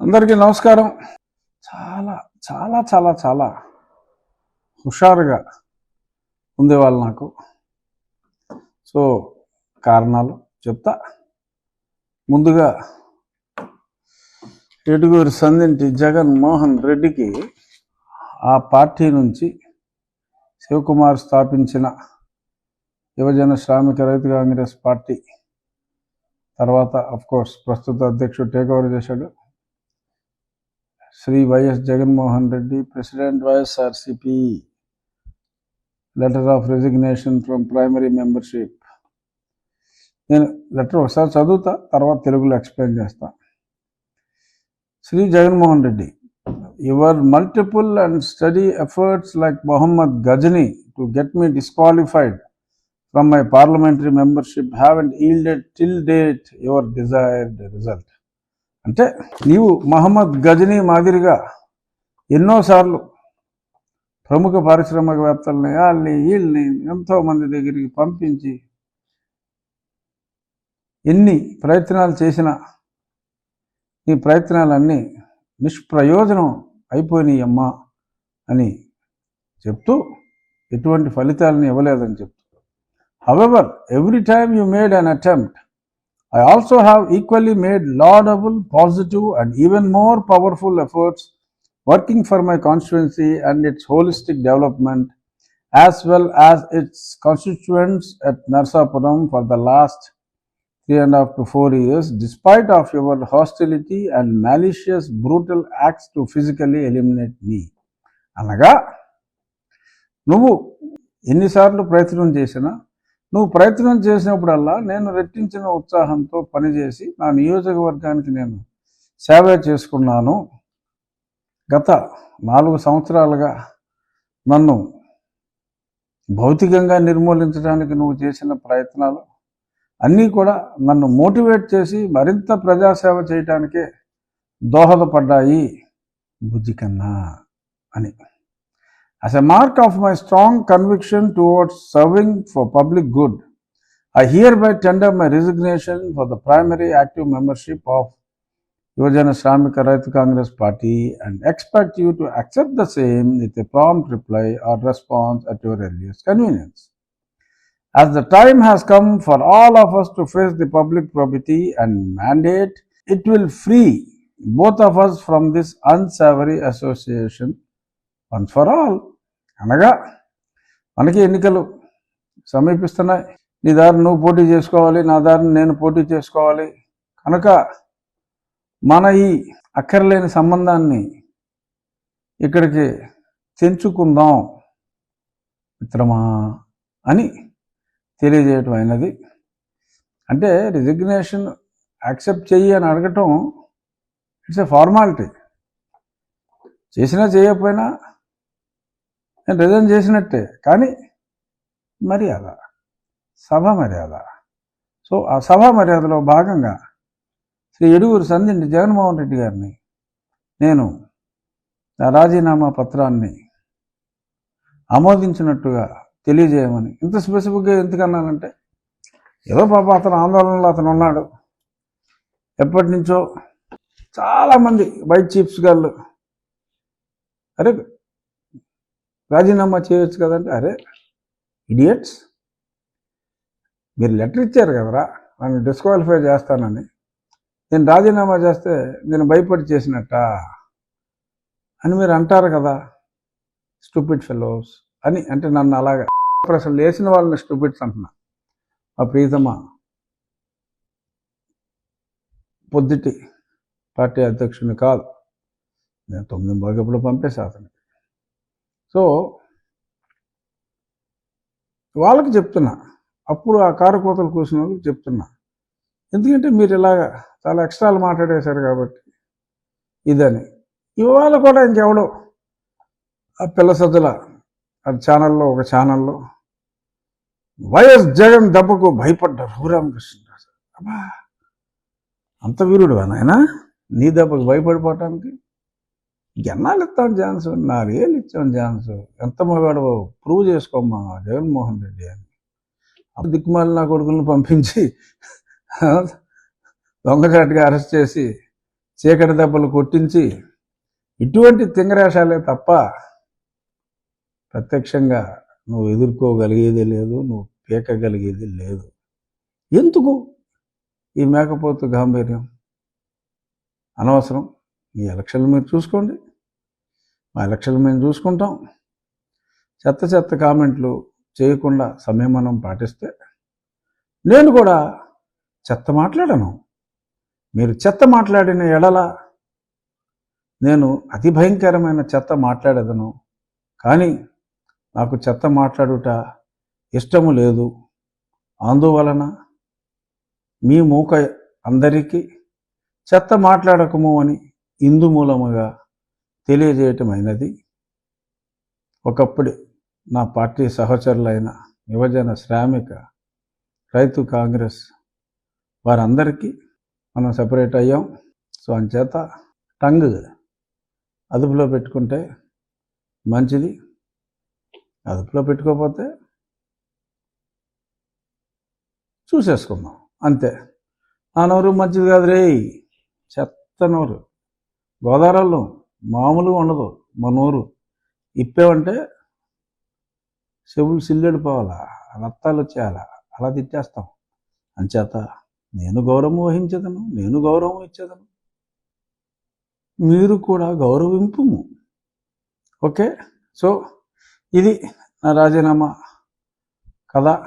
అందరికీ నమస్కారం. చాలా చాలా చాలా చాలా హుషారుగా ఉండేవాళ్ళు నాకు. సో కారణాలు చెప్తా. ముందుగా ఏడుగురు సందింటి జగన్ మోహన్ రెడ్డికి ఆ పార్టీ నుంచి శివకుమార్ స్థాపించిన యువజన శ్రామిక రైతు కాంగ్రెస్ పార్టీ తర్వాత అఫ్కోర్స్ ప్రస్తుత అధ్యక్షుడు టేక్ ఓవర్ చేశాడు. Shri YS Jaganmohan Reddy president YSRCP letter of resignation from primary membership. నేను లెటర్ ఒకసారి చదువుతా తర్వాత తెలుగులో ఎక్స్ప్లెయిన్ చేస్తా. Shri Jaganmohan Reddy your multiple and steady efforts like Mohammed Ghazni to get me disqualified from my parliamentary membership haven't yielded till date your desired result. అంటే నీవు మహమ్మద్ గజనీ మాదిరిగా ఎన్నోసార్లు ప్రముఖ పారిశ్రామికవేత్తల్ని వాళ్ళని వీళ్ళని ఎంతో మంది దగ్గరికి పంపించి ఎన్ని ప్రయత్నాలు చేసినా నీ ప్రయత్నాలన్నీ నిష్ప్రయోజనం అయిపోయినాయమ్మా అని చెప్తూ ఎటువంటి ఫలితాలని ఇవ్వలేదని చెప్తూ. However every time you made an attempt I also have equally made laudable, positive, and even more powerful efforts working for my constituency and its holistic development, as well as its constituents at Narsapuram for the last three and a half to four years, despite of your hostility and malicious, brutal acts to physically eliminate me. అనగా నువ్వు ఎన్నిసార్లు ప్రయత్నం చేసినా నువ్వు ప్రయత్నం చేసినప్పుడల్లా నేను రెట్టించిన ఉత్సాహంతో పనిచేసి నా నియోజకవర్గానికి నేను సేవ చేసుకున్నాను. గత నాలుగు సంవత్సరాలుగా నన్ను భౌతికంగా నిర్మూలించడానికి నువ్వు చేసిన ప్రయత్నాలు అన్నీ కూడా నన్ను మోటివేట్ చేసి మరింత ప్రజాసేవ చేయటానికే దోహదపడ్డాయి. బుద్ధి కన్నా అని. As a mark of my strong conviction towards serving for public good, I hereby tender my resignation for the primary active membership of Yuvajana Shramika Raitu Congress Party and expect you to accept the same with a prompt reply or response at your earliest convenience. As the time has come for all of us to face the public probity and mandate, it will free both of us from this unsavory association once for all. అనగా మనకి ఎన్నికలు సమీపిస్తున్నాయి. నీ దారిని నువ్వు పోటీ చేసుకోవాలి నా దారిని నేను పోటీ చేసుకోవాలి. కనుక మన ఈ అక్కర్లేని సంబంధాన్ని ఇక్కడికి తెంచుకుందాం మిత్రమా అని తెలియజేయటం అయినది. అంటే రిజిగ్నేషన్ యాక్సెప్ట్ చెయ్యి అని అడగటం ఇట్స్ ఎ ఫార్మాలిటీ చేసినా చేయకపోయినా నేను రిజైన్ చేసినట్టే. కానీ మర్యాద. సభ మర్యాద. సో ఆ సభ మర్యాదలో భాగంగా శ్రీ ఎడుగురు సంధింటి జగన్మోహన్ రెడ్డి గారిని నేను నా రాజీనామా పత్రాన్ని ఆమోదించినట్టుగా తెలియజేయమని. ఇంత స్పెసిఫిక్గా ఎందుకన్నానంటే ఏదో పాప అతను ఆందోళనలో అతను ఉన్నాడు. ఎప్పటి నుంచో చాలామంది వైట్ చీఫ్స్ గారు అరే రాజీనామా చేయొచ్చు కదంటే అరే ఇడియట్స్. మీరు లెటర్ ఇచ్చారు కదరా నన్ను డిస్క్వాలిఫై చేస్తానని. నేను రాజీనామా చేస్తే నేను భయపడి చేసినట్ట అని మీరు అంటారు కదా స్టూపిడ్ ఫెలోస్ అని. అంటే నన్ను అలాగా అసలు లేచిన వాళ్ళని స్టూపిడ్స్ అంటున్నా. మా ప్రీతమ పొద్దుటి పార్టీ అధ్యక్షుని కాదు. నేను తొమ్మిది బాగప్పుడు పంపేసా అతనికి సో వాళ్ళకి చెప్తున్నా. అప్పుడు ఆ కారు కోతలు కూర్చున్న వాళ్ళకి చెప్తున్నా. ఎందుకంటే మీరు ఇలాగా చాలా ఎక్స్ట్రాలు మాట్లాడేశారు కాబట్టి ఇదని. ఇవాళ కూడా ఇంకెవడో ఆ పిల్ల సజ్జల ఆ ఛానల్లో ఒక ఛానల్లో వైఎస్ జగన్ దెబ్బకు భయపడ్డారు రఘురామకృష్ణరాజు అబ్బా! అంత వీరుడు నాయన? నీ దెబ్బకు భయపడిపోవటానికి ఎన్నాళ్ళు ఇస్తాను ఛాన్స్? నాలుగేళ్ళు ఇచ్చాను ఛాన్స్. ఎంత మగాడు ప్రూవ్ చేసుకోమ్మా జగన్మోహన్ రెడ్డి అని. అప్పుడు దిక్కుమాలి నా కొడుకులను పంపించి దొంగచాటుగా అరెస్ట్ చేసి చీకటి దెబ్బలు కొట్టించి ఇటువంటి తింగరేషాలే తప్ప ప్రత్యక్షంగా నువ్వు ఎదుర్కోగలిగేది లేదు నువ్వు పీకగలిగేది లేదు. ఎందుకు ఈ మేకపోతు గాంభీర్యం? అనవసరం. మీ ఎలక్షన్లు మీరు చూసుకోండి. మా ఎలక్షన్లు మేము చూసుకుంటాం. చెత్త చెత్త కామెంట్లు చేయకుండా సంయమనం పాటిస్తే నేను కూడా చెత్త మాట్లాడను. మీరు చెత్త మాట్లాడిన ఎడల నేను అతి భయంకరమైన చెత్త మాట్లాడేదను. కానీ నాకు చెత్త మాట్లాడుట ఇష్టము లేదు. అందువలన మీ మూక అందరికీ చెత్త మాట్లాడకము అని ఇందు మూలముగా తెలియజేయటమైనది. ఒకప్పుడు నా పార్టీ సహచరులైన యువజన శ్రామిక రైతు కాంగ్రెస్ వారందరికీ మనం సెపరేట్ అయ్యాం. సో అంచేత టంగ్ అదుపులో పెట్టుకుంటే మంచిది. అదుపులో పెట్టుకోకపోతే చూసేసుకుందాం. అంతే. ఆ నోరు మంచిది కాదు రే చెత్త నోరు. గోదావరిలో మామూలుగా ఉండదు. మన నోరు ఇప్పేమంటే చెవులు సిల్లెడు పోవాలా రక్తాలు వచ్చేయాలా అలా తిట్టేస్తాం. అంచేత నేను గౌరవం వహించదను నేను గౌరవం ఇచ్చేదను. మీరు కూడా గౌరవింపు ఓకే? సో ఇది నా రాజీనామా కథ.